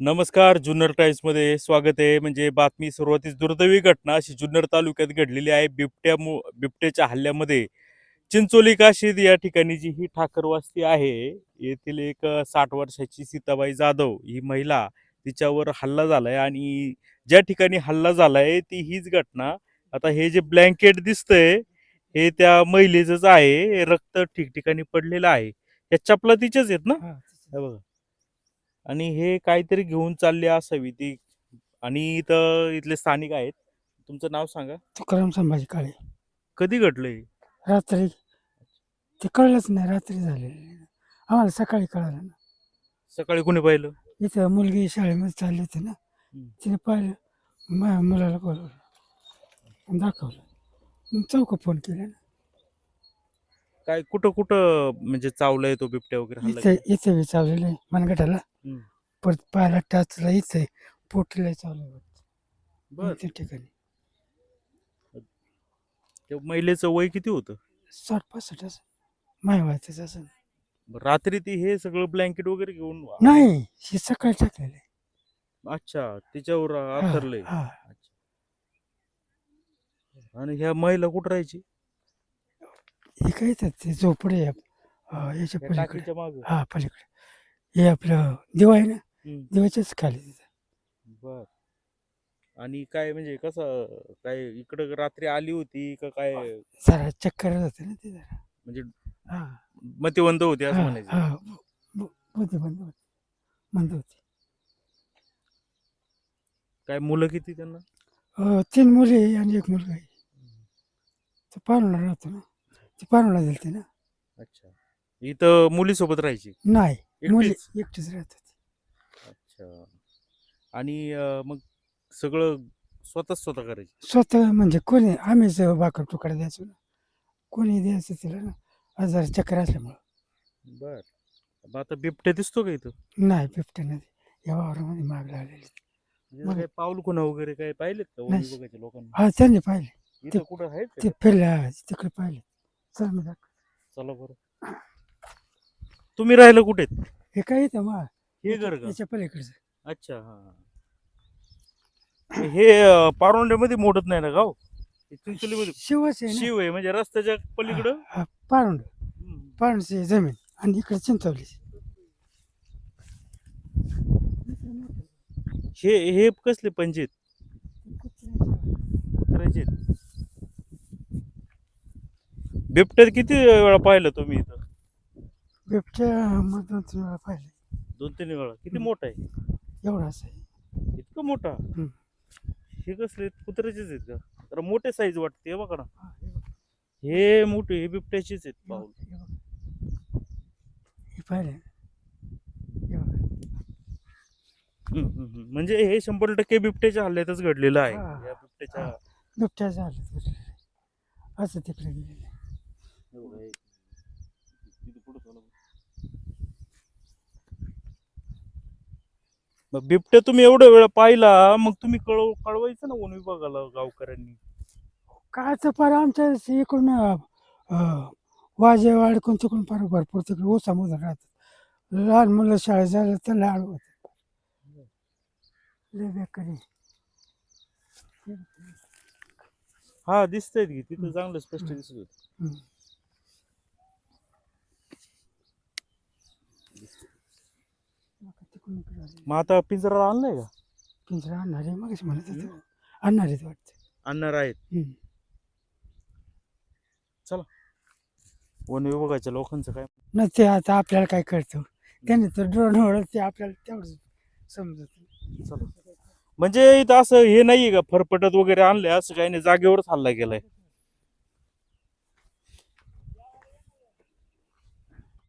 नमस्कार जुन्नर टाइम्समध्ये स्वागत आहे. म्हणजे बातमी सुरुवातीस दुर्दैवी घटना अशी जुन्नर तालुक्यात घडलेली आहे. बिबट्या मु बिबट्याच्या हल्ल्यामध्ये चिंचोली काशीद या ठिकाणी जी ही ठाकर वस्ती आहे येथील एक साठ वर्षाची सीताबाई जाधव ही महिला तिच्यावर हल्ला झालाय आणि ज्या ठिकाणी हल्ला झालाय ती हीच घटना. आता हे जे ब्लँकेट दिसतंय हे त्या महिलेचंच आहे. रक्त ठिकठिकाणी पडलेलं आहे. या चपला तिच्याच आहेत ना? बघा. आणि हे काहीतरी घेऊन चालले असावी ती आणि इथं इथले स्थानिक आहेत. तुमचं नाव सांगा. तुकाराम संभाजी काळे. कधी घडलंय रात्री ते कळलंच नाही रात्री झालेलं आम्हाला सकाळी कळालं ना. सकाळी कोणी पाहिलं? इथं मुलगी शाळेमध्ये चालली होती ना. हम्म. तिने पाहिलं. माझ्या मुलाला बोलवलं. आणि दाखवलं. मग चौक फोन केला ना. काय कुठं कुठं म्हणजे चावलंय तो बिबट्या वगैरे हल्ला इथे? इथे बी चाललेलं आहे मनगटाला हम्म. परत पायाला टाचला इथे पोटला चालू बर त्या ठिकाणी त्या महिलेचं वय किती होतं साठ पासष्ट असं माय व्हायचं असं बरं, रात्री ती हे सगळं ब्लँकेट वगैरे घेऊन नाही हे सकाळी टाकलेलं आहे. अच्छा तिच्यावर हा, आथरलंय हा. अच्छा. आणि ह्या महिला कुठं राहायची हे काय येतात ते झोपडे याच्या पलीकडे. हा पलीकडे. हे आपलं दिवा आहे ना? दिवाच्याच खाली तिथं. बर. आणि काय म्हणजे कसं काय इकडं रात्री आली होती का काय? जरा चक्कर होते ना ते जरा. म्हणजे हा. मतिवंत होती असं हा, म्हणायचं. हा होते बंद होते. बंद होते. काय मुलं किती त्यांना? अं, तीन मुली आणि एक मुलगा आहे. तो पाहुणा राहतो ना? ते पाहुणा दिलते ना. अच्छा. इथं मुलीसोबत राहायची? नाही मुली एकटीच? एकटीच राहत होती अच्छा. आणि अं, मग सगळं स्वतःच स्वतः करायची? स्वतः म्हणजे कोणी आम्हीच बाकर तुकडा द्यायचो ना. कोणी द्यायचं तिला ना आजार चक्कर असल्यामुळं. बर. मग आता बिबट्या दिसतो का इथं? नाही बिबट्या नदी या वावरामध्ये माग लागलेली. म्हणजे मग- पाऊल खुणा वगैरे काय पाहिलेत का? नाही. लोकांनी? हा त्यांनी पाहिले. इथं कुठं आहेत ते का? फिरल्या तिकडे पाहिले. दाखव. चला बरं. तुम्ही राहिलं कुठे? हे काय येतं मग हे घर का? याच्या पलीकडचं. अच्छा हा. हे अं, पारोंड्यामध्ये मोडत नाही ना गाव? हे चिंचोलीमध्ये शिवच आहे ना. शिव आहे म्हणजे रस्त्याच्या पलीकडं? हा, पारुंड. हम्म. पारुंडची जमीन आणि इकडे चिंचवली हे हे कसले पंचायत? कुत्र्याचे आहेत. बिबट्यात किती वेळा पाहिलं तुम्ही इथं बिबट्या मधून तुम्ही वेळा पाहिले दोन तीन वेळा किती. मोठा आहे एवढा असं आहे इतकं मोठा हम्म. हे कसले कुत्र्याचेच आहेत का जरा मोठे साईज वाटते हे बघा ना हा, मोठे हे बिबट्याचेच आहेत पाऊल हे. हे पाहिले बघ. हम्म, हम्म, हम्म. म्हणजे हे शंभर टक्के बिबट्याच्या हल्ल्यातच घडलेलं आहे हा. या बिबट्याच्या हा. बिबट्या झालं असं तिकडे गेलेलं एवढं आहे. मग. बिबट्या तुम्ही एवढ्या वेळा पाहिला मग तुम्ही कळव कळवायचं ना वन विभागाला गावकऱ्यांनी. काय तर फार आमच्या इकडून अं, वाजे वाडकून तिकडून फार भरपूर तिकडे ओसामधून राहतात. लहान मुलं शाळेत झालं तर लाड होत. लय बेकारी हा दिसतंय की तिथं चांगलं स्पष्ट दिसत होत. हम्म. तिकडून इकडे आले. मग आता पिंजरा आणलाय का? पिंजरा आणणार आहे मग म्हणत होते. आणणार आहेत वाटतं. आणणार आहेत. हम्म. वन विभागाच्या लोकांचं काय? न ते आता आपल्याला काय कळतं. त्याने तर ड्रोन ओढत ते आपल्याला तेवढं समजत. चला. म्हणजे इथं असं हे नाहीये का? फरफटत वगैरे आणलंय असं काही नाही. जागेवरच हल्ला गेलाय